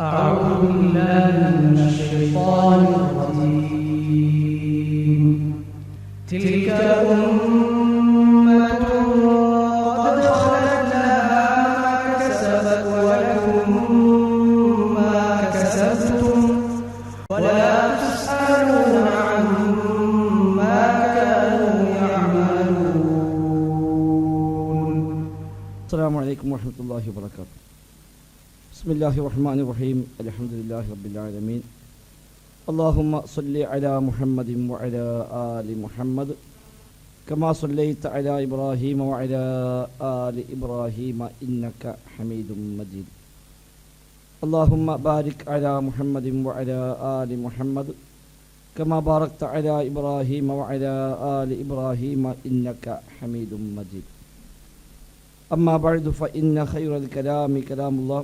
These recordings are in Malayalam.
أعوذ بالله من الشيطان الرجيم. تلك أمة بسم الله الرحمن الرحيم الحمد لله رب العالمين اللهم صل على محمد وعلى آل محمد كما صليت على إبراهيم وعلى آل إبراهيم إنك حميد مجيد اللهم بارك على محمد وعلى آل محمد كما باركت على إبراهيم وعلى آل إبراهيم إنك حميد مجيد أما بعد فإن خير الكلام كلام الله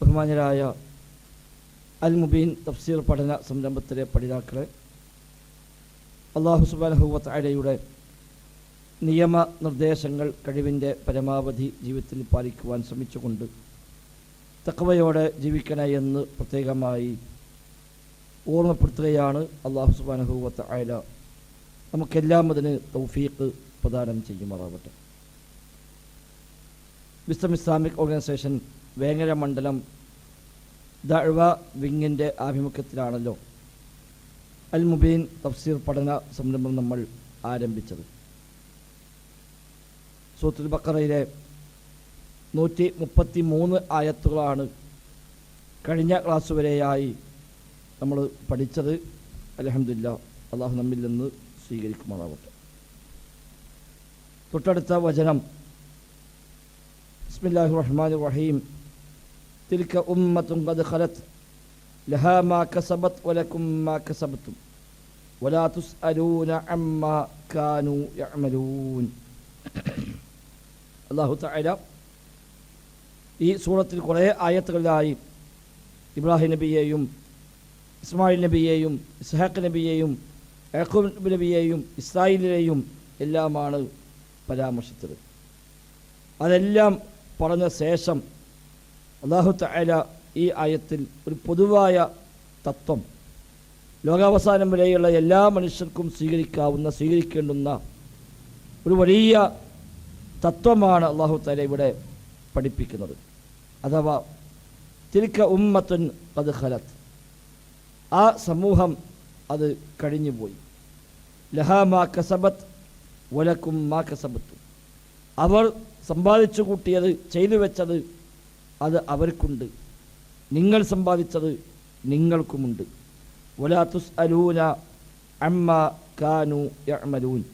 ബഹുമാനരായ അൽ മുബീൻ തഫ്സീർ പഠന സംരംഭത്തിലെ പഠിതാക്കളെ അള്ളാഹു സുബാനഹുവത്തയുടെ നിയമ നിർദ്ദേശങ്ങൾ കഴിവിന്റെ പരമാവധി ജീവിതത്തിൽ പാലിക്കുവാൻ ശ്രമിച്ചുകൊണ്ട് തക്കവയോടെ ജീവിക്കണേ എന്ന് പ്രത്യേകമായി ഓർമ്മപ്പെടുത്തുകയാണ് അള്ളാഹു സുബാനഹുവത്ത് അയല നമുക്കെല്ലാം അതിന് തൗഫീഖ് പ്രദാനം ചെയ്യുമാറാവട്ടെ. വിസ്തം ഇസ്ലാമിക് ഓർഗനൈസേഷൻ വേങ്ങര മണ്ഡലം ദഅവ വിങ്ങിന്റെ ആഭിമുഖ്യത്തിലാണല്ലോ. അൽ മുബീൻ തഫ്സീർ പഠന സംരംഭം നമ്മൾ ആരംഭിച്ചത്. സൂത്തുൽ ബക്കറയിലെ നൂറ്റി മുപ്പത്തി മൂന്ന് ആയത്തുകളാണ് കഴിഞ്ഞ ക്ലാസ് വരെയായി നമ്മൾ പഠിച്ചത്. അലഹമില്ല അള്ളാഹു നമ്മിൽ നിന്ന് സ്വീകരിക്കുമാറാവട്ടെ. തൊട്ടടുത്ത വചനം. ബിസ്മില്ലാഹി റഹ്മാൻ റഹീം. തിൽക്ക ഉമ്മത്തും കത് ഖലത്ത് ലഹാ മാ കസബത്ത് വലക്കും മാ കസബത്തും വലാ തുസ്അലൂന അമ്മ കാനു അല്ലാഹു തആല ഈ സൂറത്തിൽ കുറേ ആയത്തുകളിലായി ഇബ്രാഹിം നബിയെയും ഇസ്മായിൽ നബിയെയും ഇസ്ഹാഖ് നബിയെയും യഹൂബ് നബിയെയും ഇസ്രായേലിനെയും എല്ലാമാണ് പരാമർശിച്ചത്. അതെല്ലാം പറഞ്ഞ ശേഷം അള്ളാഹു തആല ഈ ആയത്തിൽ ഒരു പൊതുവായ തത്വം. ലോകാവസാനം വരെയുള്ള എല്ലാ മനുഷ്യർക്കും സ്വീകരിക്കാവുന്ന സ്വീകരിക്കേണ്ടുന്ന ഒരു വലിയ തത്വമാണ് അള്ളാഹു തല ഇവിടെ പഠിപ്പിക്കുന്നത്. അഥവാ തിരിക്ക ഉമ്മത്തുൻ അത് ഖലത്ത് ആ സമൂഹം അത് കഴിഞ്ഞുപോയി. ലഹാ മാ കസബത്ത് ഒലക്കും മാ കസബത്തും. അവർ സമ്പാദിച്ചു കൂട്ടിയത് ചെയ്തു വെച്ചത് അത് അവർക്കുണ്ട്. നിങ്ങൾ സമ്പാദിച്ചത് നിങ്ങൾക്കുമുണ്ട്. ഒലാത്തുസ് അലൂന അമ്മ കാനു അമലൂൻ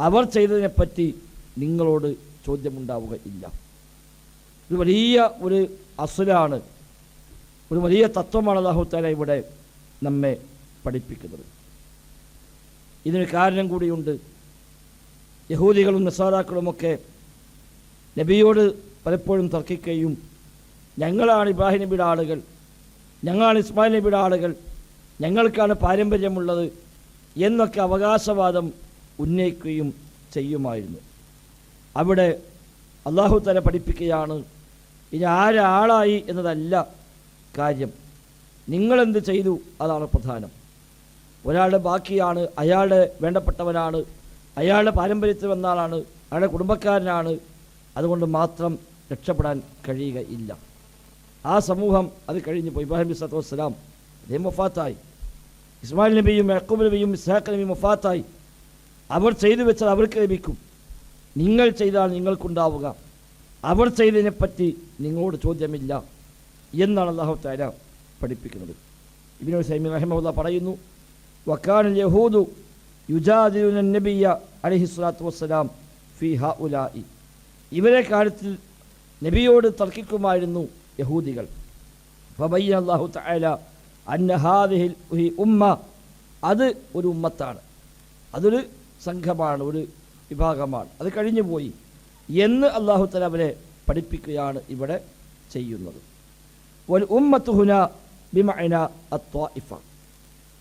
അവർ ചെയ്തതിനെപ്പറ്റി നിങ്ങളോട് ചോദ്യമുണ്ടാവുക ഇല്ല. ഇത് വലിയ ഒരു അസുലാണ്. ഒരു വലിയ തത്വമാണ് അള്ളാഹുത്താല ഇവിടെ നമ്മെ പഠിപ്പിക്കുന്നത്. ഇതിന് കാരണം കൂടിയുണ്ട് യഹൂദികളും നിസാറാക്കളുമൊക്കെ നബിയോട് പലപ്പോഴും തർക്കിക്കുകയും ഞങ്ങളാണ് ഇബ്രാഹിം നബിയുടെ ആളുകൾ. ഞങ്ങളാണ് ഇസ്മായിൽ നബിയുടെ ആളുകൾ. ഞങ്ങൾക്കാണ് പാരമ്പര്യമുള്ളത് എന്നൊക്കെ അവകാശവാദം ഉന്നയിക്കുകയും ചെയ്യുമായിരുന്നു. അവിടെ അള്ളാഹു തല പഠിപ്പിക്കുകയാണ് ഇനി ആരാളായി എന്നതല്ല കാര്യം. നിങ്ങളെന്ത് ചെയ്തു? അതാണ് പ്രധാനം. ഒരാളുടെ ബാക്കിയാണ് അയാളുടെ വേണ്ടപ്പെട്ടവനാണ് അയാളുടെ പാരമ്പര്യത്തിൽ വന്ന ആളാണ് അയാളുടെ കുടുംബക്കാരനാണ്. അതുകൊണ്ട് മാത്രം രക്ഷപ്പെടാൻ കഴിയുകയില്ല ആ സമൂഹം അത് കഴിഞ്ഞു പോയി ഇബ്രാഹിം നബി സ്വലാത്തു വസ്സലാം അദ്ദേഹം വഫാത്തായി. ഇസ്മായിൽ നബിയും യക്കൂബ് നബിയും ഇസ്ഹാഖ് നബിയും വഫാത്തായി. അവർ ചെയ്തു വെച്ചാൽ അവർക്ക് ലഭിക്കും. നിങ്ങൾ ചെയ്താൽ നിങ്ങൾക്കുണ്ടാവുക. അവർ ചെയ്തതിനെപ്പറ്റി നിങ്ങളോട് ചോദ്യമില്ല എന്നാണ് അള്ളാഹു താര പഠിപ്പിക്കുന്നത്. ഇബിനു സൈമി റഹിമുല്ല പറയുന്നു വക്കാൻ യഹൂദു യുജാദിലുന നബിയ അലഹി സ്വലാത്തു വസ്സലാം ഫി ഹ ഉലായി ഇവരെ കാര്യത്തിൽ നബിയോട് തർക്കിക്കുമായിരുന്നു യഹൂദികൾ. ഫബയ്യ അള്ളാഹു തആല അന്നഹാദിഹിൽ ഉമ്മ അത് ഒരു ഉമ്മത്താണ്. അതൊരു സംഘമാണ് ഒരു വിഭാഗമാണ്. അത് കഴിഞ്ഞു പോയി. എന്ന് അള്ളാഹു തല അവരെ പഠിപ്പിക്കുകയാണ് ഇവിടെ ചെയ്യുന്നത്. ഒരു ഉമ്മത്ത് ഹുന ബിമഅന അത്വാഇഫ.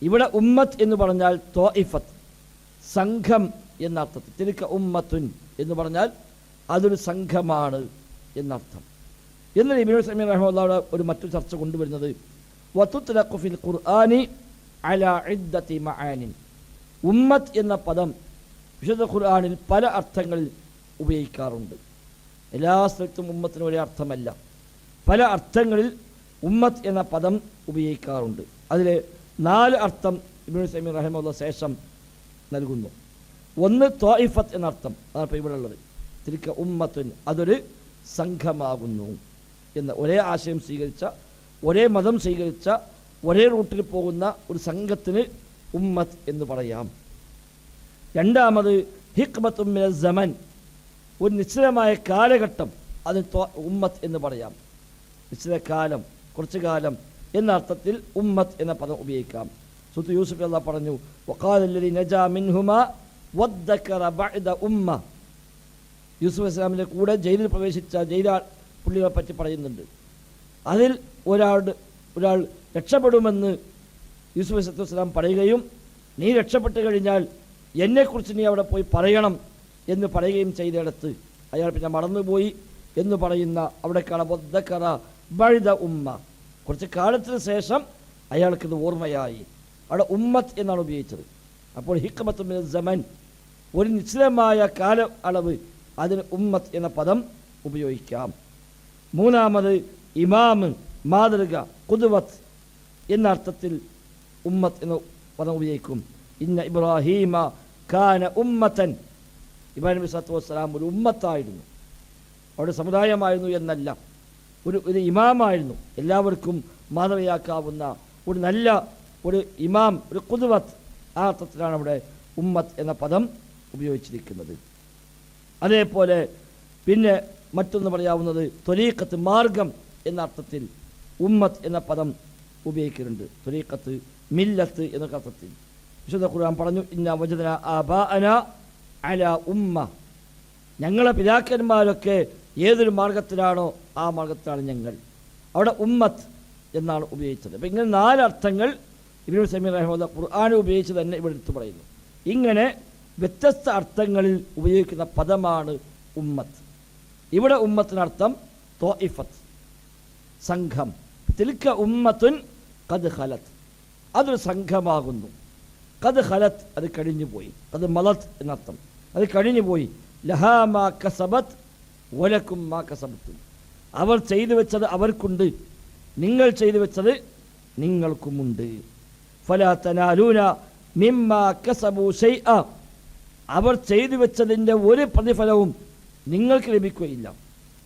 ഇവിടെ ഉമ്മത്ത് എന്ന് പറഞ്ഞാൽ ത്വാഇഫത്ത് സംഘം എന്നർത്ഥത്തിൽ തിരുക്ക ഉമ്മത്തുൻ എന്ന് പറഞ്ഞാൽ അതൊരു സംഘമാണ് എന്നർത്ഥം. എന്ന് ഇബിനു സമീർ റഹ്മുള്ള ഒരു മറ്റൊരു ചർച്ച കൊണ്ടുവരുന്നത് വത്തുത്തലഖുഫിൽ ഖുർആനി അല ഇദ്ദത്തി മആനിൻ. ഉമ്മത്ത് എന്ന പദം വിശുദ്ധ ഖുർആാനിൽ പല അർത്ഥങ്ങളിൽ ഉപയോഗിക്കാറുണ്ട്. എല്ലാ സ്ഥലത്തും ഉമ്മത്തിന് ഒരേ അർത്ഥമല്ല. പല അർത്ഥങ്ങളിൽ ഉമ്മത്ത് എന്ന പദം ഉപയോഗിക്കാറുണ്ട്. അതിൽ നാല് അർത്ഥം ഇബിൻ സമീർ റഹ്മുള്ള ശേഷം നൽകുന്നു. ഒന്ന് തോയിഫത്ത് എന്നർത്ഥം അതാണ് ഇപ്പോൾ ഇവിടെ ഉള്ളത്. തിരിക്ക ഉമ്മത്തുൻ അതൊരു സംഘമാകുന്നു. എന്ന ഒരേ ആശയം സ്വീകരിച്ച ഒരേ മതം സ്വീകരിച്ച ഒരേ റൂട്ടിൽ പോകുന്ന ഒരു സംഘത്തിന് ഉമ്മത്ത് എന്ന് പറയാം. രണ്ടാമത് ഹിക്മത്തും ജമൻ ഒരു നിശ്ചിതമായ കാലഘട്ടം അതിന് ഉമ്മത്ത് എന്ന് പറയാം. നിശ്ചിത കാലം കുറച്ചു കാലം എന്ന അർത്ഥത്തിൽ ഉമ്മത്ത് എന്ന പദം ഉപയോഗിക്കാം. സുത്ത് യൂസുഫ് അല്ല പറഞ്ഞു യൂസുഫ് ഇസ്ലാമിന്റെ കൂടെ ജയിലിൽ പ്രവേശിച്ച ജയിലാ പുള്ളികളെ പറ്റി പറയുന്നുണ്ട്. അതിൽ ഒരാൾ ഒരാൾ രക്ഷപ്പെടുമെന്ന് യൂസുഫ് സത്തു വസ്സലാം പറയുകയും നീ രക്ഷപ്പെട്ടു കഴിഞ്ഞാൽ എന്നെക്കുറിച്ച് നീ അവിടെ പോയി പറയണം എന്ന് പറയുകയും ചെയ്തിടത്ത് അയാൾ പിന്നെ മറന്നുപോയി എന്ന് പറയുന്ന അവിടെ കാണാൻ ബഴുത ഉമ്മ. കുറച്ച് കാലത്തിന് ശേഷം അയാൾക്കിത് ഓർമ്മയായി. അവിടെ ഉമ്മത്ത് എന്നാണ് ഉപയോഗിച്ചത്. അപ്പോൾ ഹിക്കമത്ത് ജമൻ ഒരു നിശ്ചിതമായ കാല അളവ് അതിന് ഉമ്മത്ത് എന്ന പദം ഉപയോഗിക്കാം. മൂന്നാമത് ഇമാമ് മാതൃക കുതുവത്ത് എന്ന അർത്ഥത്തിൽ ഉമ്മത്ത് എന്ന് പദം ഉപയോഗിക്കും. ഇന്ന ഇബ്രാഹീമ ഖാന ഉമ്മത്തൻ. ഇബ്രാഹിം നബി സത്തു വസ്സലാം ഒരു ഉമ്മത്തായിരുന്നു. അവിടെ സമുദായമായിരുന്നു എന്നല്ല. ഒരു ഒരു ഇമാമായിരുന്നു. എല്ലാവർക്കും മാതൃകയാക്കാവുന്ന ഒരു നല്ല ഒരു ഇമാം ഒരു കുതുവത്ത് ആ അർത്ഥത്തിലാണ് അവിടെ ഉമ്മത്ത് എന്ന പദം ഉപയോഗിച്ചിരിക്കുന്നത്. അതേപോലെ പിന്നെ മറ്റൊന്ന് പറയാവുന്നത് ത്വരീക്കത്ത് മാർഗം എന്ന അർത്ഥത്തിൽ ഉമ്മത്ത് എന്ന പദം ഉപയോഗിക്കുന്നുണ്ട് ത്വരീക്കത്ത് മില്ലത്ത് എന്ന അർത്ഥത്തിൽ. വിശുദ്ധ ഖുർആൻ പറഞ്ഞു ഇന്ന ആബാഅന അല ഉമ്മ. ഞങ്ങളെ പിതാക്കന്മാരൊക്കെ ഏതൊരു മാർഗത്തിലാണോ ആ മാർഗത്തിലാണ് ഞങ്ങൾ. അവിടെ ഉമ്മത്ത് എന്നാണ് ഉപയോഗിച്ചത്. അപ്പം ഇങ്ങനെ നാലർത്ഥങ്ങൾ ഇബിനു സമീർ അഹമ്മദ് ഖുർആൻ ഉപയോഗിച്ച് തന്നെ ഇവിടെ എടുത്തു പറയുന്നു. ഇങ്ങനെ വ്യത്യസ്ത അർത്ഥങ്ങളിൽ ഉപയോഗിക്കുന്ന പദമാണ് ഉമ്മത്ത്. ഇവിടെ ഉമ്മത്തിനർത്ഥം തോഇഫത്ത് സംഘം. തിൽക്ക ഉമ്മത്തുൻ കത് ഹലത്ത് അതൊരു സംഘമാകുന്നു. കത് ഹലത്ത് അത് കഴിഞ്ഞു പോയി. അത് മലത്ത് എന്നർത്ഥം. അത് കഴിഞ്ഞു പോയി. ലഹാ മാ കസബത്ത് ഒലക്കും മാ കസബത്തും അവർ ചെയ്തു വെച്ചത് അവർക്കുണ്ട്. നിങ്ങൾ ചെയ്തു വെച്ചത് നിങ്ങൾക്കുമുണ്ട്. ഫലാത്തനാലൂന തനാലൂന കസബു ഷൈഅ. അവർ ചെയ്തു വെച്ചതിന്റെ ഒരു പ്രതിഫലവും നിങ്ങൾക്ക് ലഭിക്കുകയില്ല.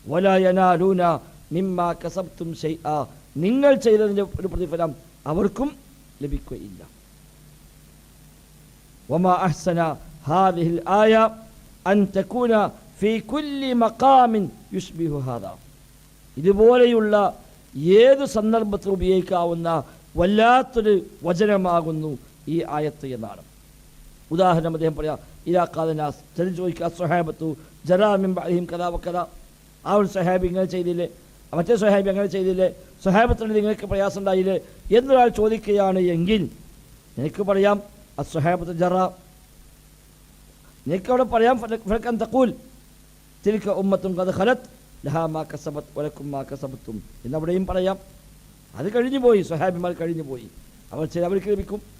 വലായനാലൂന മിമ്മ കസബ്തും ഷെയ്ആ നിങ്ങൾ ചെയ്തതിന്റെ ഒരു പ്രതിഫലം അവർക്കും ലഭിക്കുകയില്ല. വമ അഹ്സന ഹാദിഹിൽ ആയ അൻ തക്കൂന ഫി കുല്ലി മക്കാമിൻ യുഷ്ബിഹു ഹാദ. ഇതുപോലെയുള്ള ഏത് സന്ദർഭത്തിൽ ഉപയോഗിക്കാവുന്ന വല്ലാത്തൊരു വചനമാകുന്നു ഈ ആയത്ത് എന്നാണ്. ഉദാഹരണം അദ്ദേഹം പറയാം ഇരാക്കാദനാസ് ചെറു ചോദിക്കുക സ്വഹാബത്തു ജറാമിം അലിഹിം കഥാ വക്കഥ ആ ഒരു സ്വഹാബി ഇങ്ങനെ ചെയ്തില്ലേ? മറ്റേ സ്വഹാബി അങ്ങനെ ചെയ്തില്ലേ? സ്വഹാബത്തിന് നിങ്ങൾക്ക് പ്രയാസം ഉണ്ടായില്ലേ? എന്നൊരാൾ ചോദിക്കുകയാണ് എങ്കിൽ നിനക്ക് പറയാം അസ്വഹാബത്ത് ജറ. നിനക്ക് അവിടെ പറയാം ഫലക്കൻ തക്കൂൽ തിരിക്ക ഉമ്മത്തും കഥ ഖലത്ത് ലഹാ മാ കസബത്ത് ഒലക്കും മാ കസബത്തും. എന്നവിടെയും പറയാം. അത് കഴിഞ്ഞു പോയി സ്വഹാബിമാർ കഴിഞ്ഞു പോയി അവർ ചിലവർക്ക് ലഭിക്കും.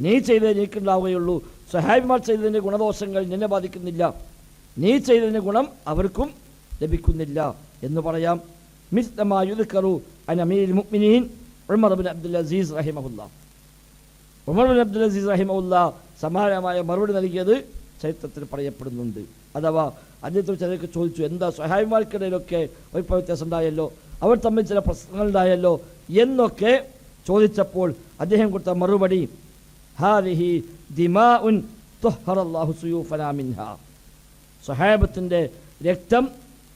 നീ ചെയ്തത് എനിക്കുണ്ടാവുകയുള്ളൂ. സഹായിമാർ ചെയ്തതിന്റെ ഗുണദോഷങ്ങൾ നിന്നെ ബാധിക്കുന്നില്ല. നീ ചെയ്തതിന്റെ ഗുണം അവർക്കും ലഭിക്കുന്നില്ല എന്ന് പറയാം. മിസ്തമായുദ്ക്കറു അൻ ഉമർ ബിൻ അബ്ദുൽ അസീസ് റഹിമഹുല്ല. ഉമർ ബിൻ അബ്ദുൽ അസീസ് റഹിമഹുല്ല സമാനമായ മറുപടി നൽകിയത് ചരിത്രത്തിൽ പറയപ്പെടുന്നുണ്ട്. അഥവാ അദ്ദേഹത്തോട് ചിലർക്ക് ചോദിച്ചു എന്താ സഹായിമാർക്കിടയിലൊക്കെ അഭിപ്രായ വ്യത്യാസം ഉണ്ടായല്ലോ? അവർ തമ്മിൽ ചില പ്രശ്നങ്ങൾ ഉണ്ടായല്ലോ? എന്നൊക്കെ ചോദിച്ചപ്പോൾ അദ്ദേഹം കൊടുത്ത മറുപടി ഹാദിഹി ദിമാ ഉൻ തുഹറല്ലാഹു സുയൂഫനാ മിൻഹ. സഹാബത്തിന്റെ രക്തം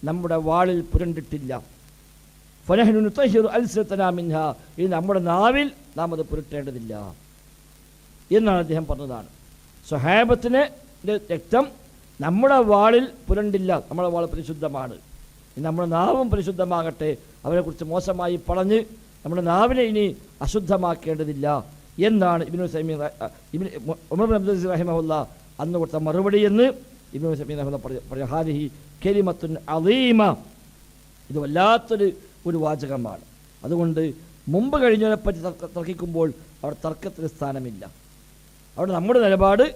നമ്മുടെ വാളിൽ പുരണ്ടിട്ടില്ല. ഫനഹ്നു തഹിറു അൽസത്തനാ മിൻഹ. ഇത് നമ്മുടെ നാവിൽ നാം അത് പുരട്ടേണ്ടതില്ല. എന്നാണ് അദ്ദേഹം പറഞ്ഞതാണ്. സ്വഹാബത്തിന് രക്തം നമ്മുടെ വാളിൽ പുരണ്ടില്ല. നമ്മുടെ വാൾ പരിശുദ്ധമാണ്. നമ്മുടെ നാവും പരിശുദ്ധമാകട്ടെ. അവരെക്കുറിച്ച് മോശമായി പറഞ്ഞ് നമ്മുടെ നാവിനെ ഇനി അശുദ്ധമാക്കേണ്ടതില്ല. എന്നാണ് ഇബിനു സമീൻ ഇബിൻ ഉമർ അബ്ദുൽ റഹിമഹുല്ല അന്ന് കൊടുത്ത മറുപടി എന്ന് ഇബിനു റഹിമ പറഞ്ഞു അലീമ ഇത് വല്ലാത്തൊരു ഒരു വാചകമാണ്. അതുകൊണ്ട് മുമ്പ് കഴിഞ്ഞവരെ പറ്റി തർക്കിക്കുമ്പോൾ അവർ തർക്കത്തിന് സ്ഥാനമില്ല. അവിടെ നമ്മുടെ നിലപാട്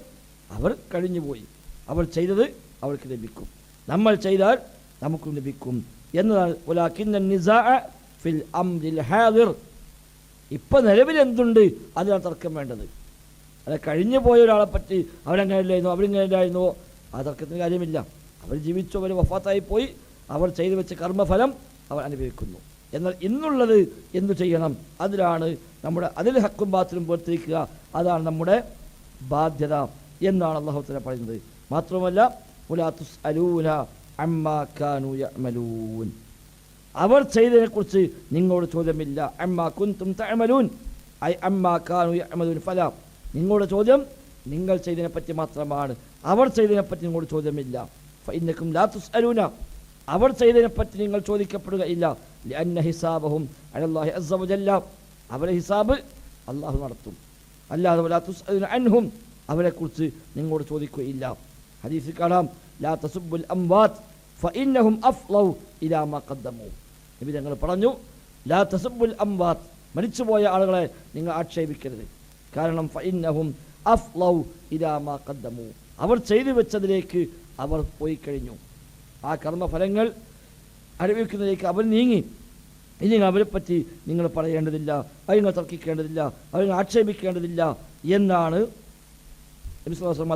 അവർ കഴിഞ്ഞുപോയി അവർ ചെയ്തത് അവർക്ക് ലഭിക്കും. നമ്മൾ ചെയ്താൽ നമുക്കും ലഭിക്കും. എന്നതാണ് ഫിൽ ഹാദിർ ഇപ്പം നിലവിൽ എന്തുണ്ട് അതിനാണ് തർക്കം വേണ്ടത്. അല്ല കഴിഞ്ഞു പോയ ഒരാളെ പറ്റി അവരങ്ങനെയല്ലായിരുന്നോ? അവരിങ്ങനെ ഇല്ലായിരുന്നോ ആ തർക്കത്തിന് കാര്യമില്ല. അവർ ജീവിച്ചു അവർ വഫാത്തായി പോയി. അവർ ചെയ്തു വെച്ച കർമ്മഫലം അവർ അനുഭവിക്കുന്നു. എന്നാൽ ഇന്നുള്ളത് എന്തു ചെയ്യണം? അതിലാണ് നമ്മുടെ അതിൽ ഹക്കും ബാത്തിലും പുറത്തിരിക്കുക. അതാണ് നമ്മുടെ ബാധ്യത എന്നാണ് അള്ളാഹുത്തല പറയുന്നത്. മാത്രമല്ല ഉലാത്തുസ് അലൂല അമ്മാക്കാനു യമലൂൻ അവർ ചെയ്തതിനെക്കുറിച്ച് നിങ്ങളോട് ചോദ്യമില്ല. അമ്മ കുന്തും തഅമലൂൻ. ഐ അമ്മ കാനു അമലൂൻ ഫല. നിങ്ങളുടെ ചോദ്യം നിങ്ങൾ ചെയ്തതിനെപ്പറ്റി മാത്രമാണ്. അവർ ചെയ്തതിനെപ്പറ്റി നിങ്ങളോട് ചോദ്യമില്ല. ഫഇന്നക്കും ലാ അലൂന അവർ ചെയ്തതിനെപ്പറ്റി നിങ്ങൾ ചോദിക്കപ്പെടുകയില്ല. ലഅന്ന ഹിസാബഹും അലല്ലാഹി അസവജല്ല വജല്ല. അവരെ ഹിസാബ് അള്ളാഹു നടത്തും. അല്ലാതെ ലാ അലൂന അൻഹും. അവരെക്കുറിച്ച് നിങ്ങളോട് ചോദിക്കുകയില്ല. ഹദീസിൽ കാണാം. ലാ തസുബുൽ അംവാത്ത് ഫഇന്നഹും അഫ്ലൗ ഇലാ നബി ഞങ്ങൾ പറഞ്ഞു ലാ തസബ്ബുൽ അംവാത്ത്. മരിച്ചുപോയ ആളുകളെ നിങ്ങൾ ആക്ഷേപിക്കരുത്. കാരണം ഫഇന്നഹും അഫ്ലൗ ഇലാ മാ ഖദ്ദമു. അവർ ചെയ്തു വെച്ചതിലേക്ക് അവർ പോയി കഴിഞ്ഞു. ആ കർമ്മഫലങ്ങൾ അനുഭവിക്കുന്നതിലേക്ക് അവർ നീങ്ങി. ഇനി അവരെ പറ്റി നിങ്ങൾ പറയേണ്ടതില്ല അത് തർക്കിക്കേണ്ടതില്ല അത് ആക്ഷേപിക്കേണ്ടതില്ല എന്നാണ്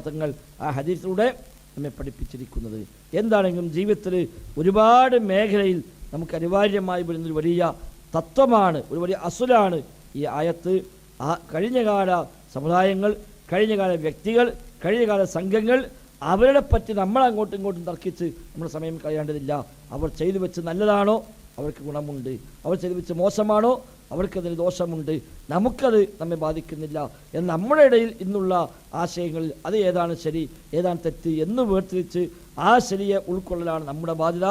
തങ്ങൾ ആ ഹദീസിലൂടെ നമ്മെ പഠിപ്പിച്ചിരിക്കുന്നത്. എന്താണെങ്കിലും ജീവിതത്തിൽ ഒരുപാട് മേഖലയിൽ നമുക്ക് അനിവാര്യമായി വരുന്നൊരു വലിയ തത്വമാണ് ഒരു വലിയ അസുലാണ് ഈ ആയത്ത്. ആ കഴിഞ്ഞകാല സമുദായങ്ങൾ കഴിഞ്ഞകാല വ്യക്തികൾ കഴിഞ്ഞകാല സംഘങ്ങൾ അവരുടെ പറ്റി നമ്മൾ അങ്ങോട്ടും ഇങ്ങോട്ടും തർക്കിച്ച് നമ്മുടെ സമയം കളയേണ്ടതില്ല. അവർ ചെയ്തു വെച്ച് നല്ലതാണോ? അവർക്ക് ഗുണമുണ്ട്. അവർ ചെയ്തു വെച്ച് മോശമാണോ? അവർക്കതിന് ദോഷമുണ്ട്. നമുക്കത് നമ്മെ ബാധിക്കുന്നില്ല. എന്ന് നമ്മുടെ ഇടയിൽ ഇന്നുള്ള ആശയങ്ങളിൽ അത് ഏതാണ് ശരി ഏതാണ് തെറ്റ് എന്ന് വേർതിരിച്ച് ആ ശരിയെ ഉൾക്കൊള്ളലാണ് നമ്മുടെ ബാധ്യത.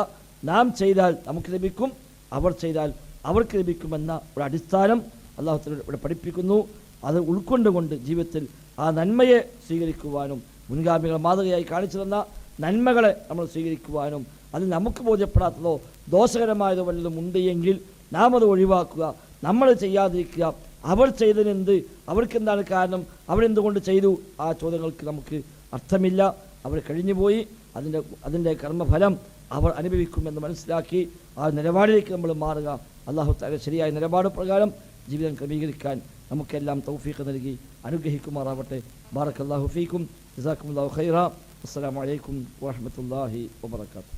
നാം ചെയ്താൽ നമുക്ക് ലഭിക്കും അവർ ചെയ്താൽ അവർക്ക് ലഭിക്കുമെന്ന ഒരു അടിസ്ഥാനം അള്ളാഹുത്തിനോട് ഇവിടെ പഠിപ്പിക്കുന്നു. അത് ഉൾക്കൊണ്ടുകൊണ്ട് ജീവിതത്തിൽ ആ നന്മയെ സ്വീകരിക്കുവാനും മുൻഗാമികൾ മാതൃകയായി കാണിച്ചു തന്ന നന്മകളെ നമ്മൾ സ്വീകരിക്കുവാനും അത് നമുക്ക് ബോധ്യപ്പെടാത്തതോ ദോഷകരമായതോ വല്ലതും ഉണ്ട് എങ്കിൽ നാം അത് ഒഴിവാക്കുക. നമ്മൾ ചെയ്യാതിരിക്കുക. അവർ ചെയ്തതിനെന്ത് അവർക്കെന്താണ് കാരണം? അവരെന്തുകൊണ്ട് ചെയ്തു? ആ ചോദ്യങ്ങൾക്ക് നമുക്ക് അർത്ഥമില്ല. അവർ കഴിഞ്ഞുപോയി. അതിന്റെ അതിന്റെ കർമ്മഫലം അവർ അനുഭവിക്കുമെന്ന് മനസ്സിലാക്കി. ആ നിലപാടിലേക്ക് നമ്മൾ മാറുക. അള്ളാഹു താല ശരിയായ നിലപാട് പ്രകാരം ജീവിതം ക്രമീകരിക്കാൻ നമുക്കെല്ലാം തൗഫീഖ് നൽകി അനുഗ്രഹിക്കുമാറാവട്ടെ. ബാറക് അള്ളാഹു ഫീക്കും. ജസാക്കും അള്ളാഹു ഖൈറ. അസ്സലാമു അലൈക്കും വറഹമത്തല്ലാഹി വബർക്കാത്തു